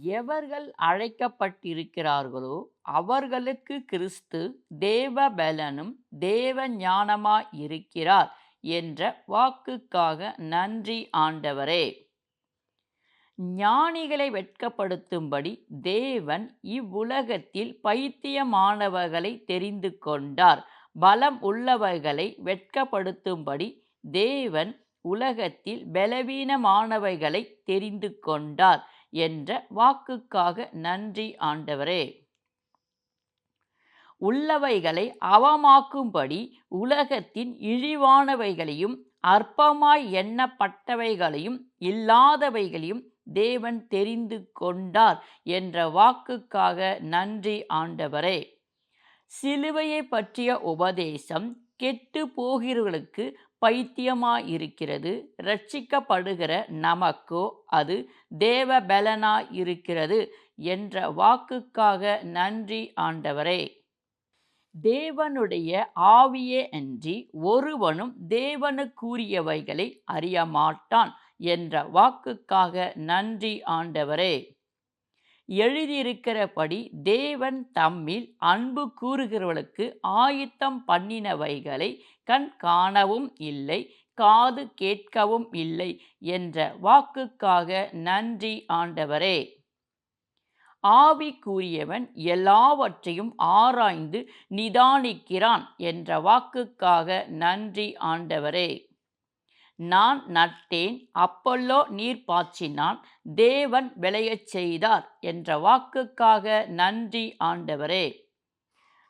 எவர்கள் அழைக்கப்பட்டிருக்கிறார்களோ அவர்களுக்கு கிறிஸ்து தேவ பலனும் தேவ ஞானமாய் இருக்கிறார் என்ற வாக்குக்காக நன்றி ஆண்டவரே. ஞானிகளை வெட்கப்படுத்தும்படி தேவன் இவ்வுலகத்தில் பைத்தியமானவர்களை தெரிந்து கொண்டார். பலம் உள்ளவர்களை வெட்கப்படுத்தும்படி தேவன் உலகத்தில் பலவீனமானவைகளை தெரிந்து கொண்டார். என்ற வாக்குக்காக நன்றி ஆண்டவரே. உள்ளவைகளை அவமாக்கும்படி உலகத்தின் இழிவானவைகளையும் அற்பமாய் எண்ணப்பட்டவைகளையும் இல்லாதவைகளையும் தேவன் தெரிந்து கொண்டார் என்ற வாக்குக்காக நன்றி ஆண்டவரே. சிலுவையை பற்றிய உபதேசம் கெட்டு போகிறவர்களுக்கு பைத்தியமாயிருக்கிறது ரட்சிக்கப்படுகிற நமக்கோ அது தேவ பலனாயிருக்கிறது என்ற வாக்குக்காக நன்றி ஆண்டவரே. தேவனுடைய ஆவியே அன்றி ஒருவனும் தேவனுக்குரியவைகளை அறியமாட்டான் என்ற வாக்குக்காக நன்றி ஆண்டவரே. எழுதியிருக்கிறபடி தேவன் தம்மில் அன்பு கூறுகிறவளுக்கு ஆயத்தம் பண்ணினவைகளை கண் காணவும் இல்லை காது கேட்கவும் இல்லை என்ற வாக்குக்காக நன்றி ஆண்டவரே. ஆவி கூறியவன் எல்லாவற்றையும் ஆராய்ந்து நிதானிக்கிறான் என்ற வாக்குக்காக நன்றி ஆண்டவரே. நான் நட்டேன் அப்பல்லோ நீர் பாய்ச்சினான் தேவன் விளையச் செய்தார் என்ற வாக்குக்காக நன்றி ஆண்டவரே.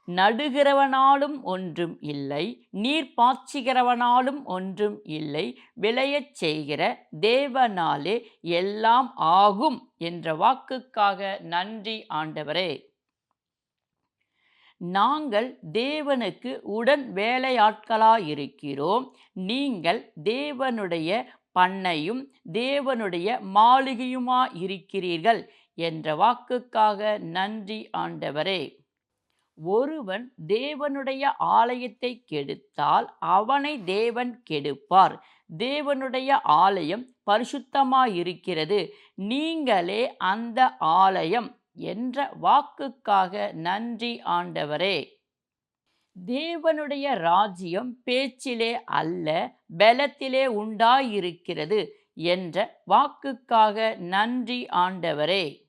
நடுகிறவனாலும் ஒன்றும் இல்லை நீர் பாய்ச்சுகிறவனாலும் ஒன்றும் இல்லை விளையச் செய்கிற தேவனாலே எல்லாம் ஆகும் என்ற வாக்குக்காக நன்றி ஆண்டவரே. நாங்கள் தேவனுக்கு உடன் வேலையாட்களாயிருக்கிறோம். நீங்கள் தேவனுடைய பண்ணையும் தேவனுடைய மாளிகையுமா இருக்கிறீர்கள் என்ற வாக்குக்காக நன்றி ஆண்டவரே. ஒருவன் தேவனுடைய ஆலயத்தை கெடுத்தால் அவனை தேவன் கெடுப்பார். தேவனுடைய ஆலயம் பரிசுத்தமாயிருக்கிறது. நீங்களே அந்த ஆலயம் என்ற வாக்குக்காக நன்றி ஆண்டவரே. தேவனுடைய ராஜ்யம் பேச்சிலே அல்ல பலத்திலே உண்டாயிருக்கிறது என்ற வாக்குக்காக நன்றி ஆண்டவரே.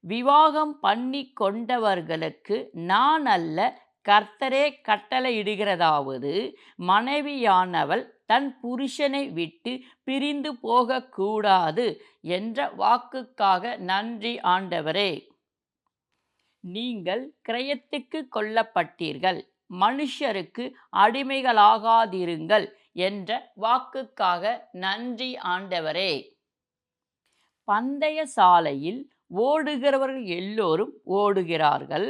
விவாகம் பண்ணி கொண்டவர்களுக்கு நான் அல்ல கர்த்தரே கட்டளையிடுகிறதாவது மனைவியானவள் தன் புருஷனை விட்டு பிரிந்து போகக்கூடாது என்ற வாக்குக்காக நன்றி ஆண்டவரே. நீங்கள் கிரயத்துக்கு கொல்லப்பட்டீர்கள் மனுஷருக்கு அடிமைகளாகாதிருங்கள் என்ற வாக்குக்காக நன்றி ஆண்டவரே. பந்தய சாலையில் ஓடுகிறவர்கள் எல்லோரும் ஓடுகிறார்கள்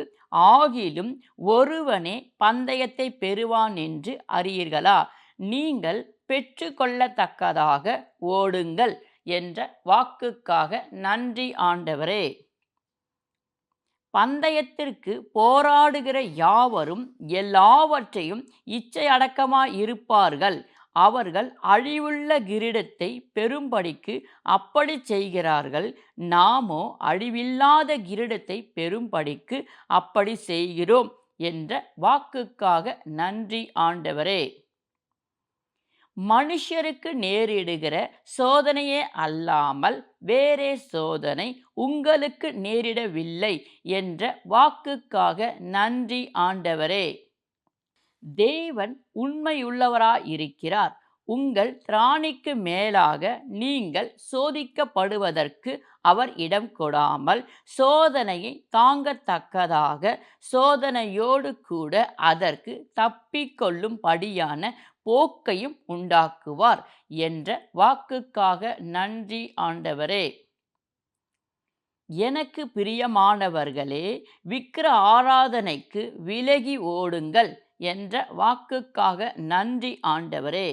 ஆகிலும் ஒருவனே பந்தயத்தை பெறுவான் என்று அறியீர்களா? நீங்கள் பெற்றுக்கொள்ளத்தக்கதாக ஓடுங்கள் என்ற வாக்குக்காக நன்றி ஆண்டவரே. பந்தயத்திற்கு போராடுகிற யாவரும் எல்லாவற்றையும் இச்சை அடக்கமாய் இருப்பார்கள். அவர்கள் அழிவுள்ள கிரீடத்தை பெரும்படிக்கு அப்படி செய்கிறார்கள். நாமோ அழிவில்லாத கிரீடத்தை பெரும்படிக்கு அப்படி செய்கிறோம் என்ற வாக்குக்காக நன்றி ஆண்டவரே. மனுஷருக்கு நேரிடுகிற சோதனையே அல்லாமல் வேறே சோதனை உங்களுக்கு நேரிடவில்லை என்ற வாக்குக்காக நன்றி ஆண்டவரே. தேவன் உண்மையுள்ளவராயிருக்கிறார். உங்கள் திராணிக்கு மேலாக நீங்கள் சோதிக்கப்படுவதற்கு அவர் இடம் கொடாமல் சோதனையை தாங்கத்தக்கதாக சோதனையோடு கூட அதற்கு தப்பிக்கொள்ளும்படியான போக்கையும் உண்டாக்குவார் என்ற வாக்குக்காக நன்றி ஆண்டவரே. எனக்கு பிரியமானவர்களே விக்கிர ஆராதனைக்கு விலகி ஓடுங்கள் என்ற வாக்குக்காக நன்றி ஆண்டவரே.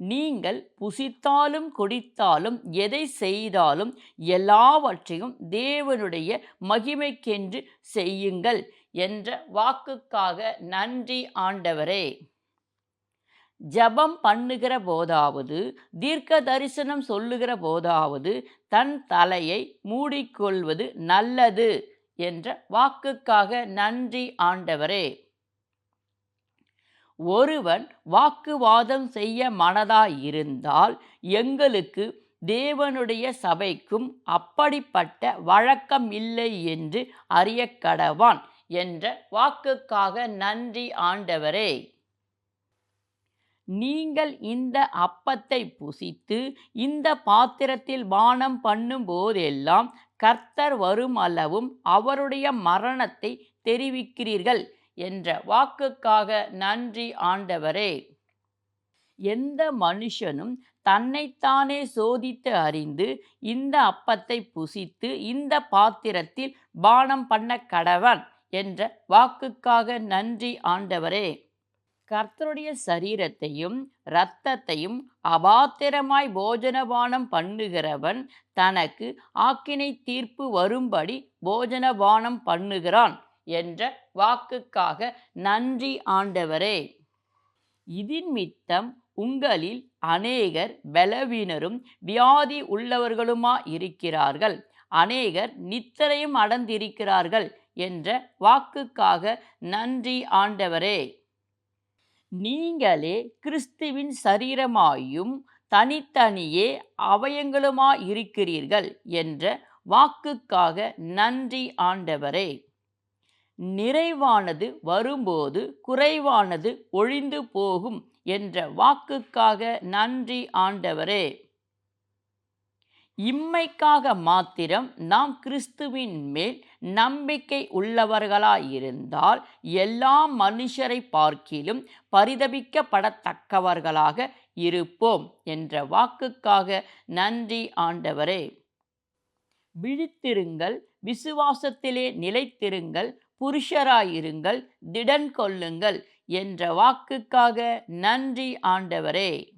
நீங்கள் புசித்தாலும் குடித்தாலும் எதை செய்தாலும் எல்லாவற்றையும் தேவனுடைய மகிமைக்கென்று செய்யுங்கள் என்ற வாக்குக்காக நன்றி ஆண்டவரே. ஜெபம் பண்ணுகிற போதாவது தீர்க்க தரிசனம் சொல்லுகிற போதாவது தன் தலையை மூடிக்கொள்வது நல்லது என்ற வாக்குக்காக நன்றி ஆண்டவரே. ஒருவன் வாக்குவாதம் செய்ய மனதாயிருந்தால் எங்களுக்கு தேவனுடைய சபைக்கும் அப்படிப்பட்ட வழக்கம் இல்லை என்று அறியக்கடவான் என்ற வாக்குக்காக நன்றி ஆண்டவரே. நீங்கள் இந்த அப்பத்தை புசித்து இந்த பாத்திரத்தில் பானம் பண்ணும் போதெல்லாம் கர்த்தர் வரும் அளவும் அவருடைய மரணத்தை தெரிவிக்கிறீர்கள் என்ற வாக்குக்காக நன்றி ஆண்டவரே. எந்த மனுஷனும் தன்னைத்தானே சோதித்து அறிந்து இந்த அப்பத்தை புசித்து இந்த பாத்திரத்தில் பானம் பண்ண கடவன் என்ற வாக்குக்காக நன்றி ஆண்டவரே. கர்த்தருடைய சரீரத்தையும் இரத்தத்தையும் அபாத்திரமாய் போஜனபானம் பண்ணுகிறவன் தனக்கு ஆக்கினை தீர்ப்பு வரும்படி போஜனபானம் பண்ணுகிறான் என்ற வாக்குக்காக நன்றி ஆண்டவரே. இதின் மித்தம் உங்களில் அநேகர் பலவீனரும் வியாதி உள்ளவர்களுமா இருக்கிறார்கள். அநேகர் நித்திரையும் அடர்ந்திருக்கிறார்கள் என்ற வாக்குக்காக நன்றி ஆண்டவரே. நீங்களே கிறிஸ்துவின் சரீரமாயும் தனித்தனியே அவயங்களுமாயிருக்கிறீர்கள் என்ற வாக்குக்காக நன்றி ஆண்டவரே. நிறைவானது வரும்போது குறைவானது ஒழிந்து போகும் என்ற வாக்குக்காக நன்றி ஆண்டவரே. இம்மைக்காக மாத்திரம் நாம் கிறிஸ்துவின் மேல் நம்பிக்கை உள்ளவர்களாயிருந்தால் எல்லா மனுஷரை பார்க்கிலும் பரிதபிக்கப்படத்தக்கவர்களாக இருப்போம் என்ற வாக்குக்காக நன்றி ஆண்டவரே. விழித்திருங்கள் விசுவாசத்திலே நிலைத்திருங்கள் புருஷராயிருங்கள் திடன் கொள்ளுங்கள் என்ற வாக்குக்காக நன்றி ஆண்டவரே.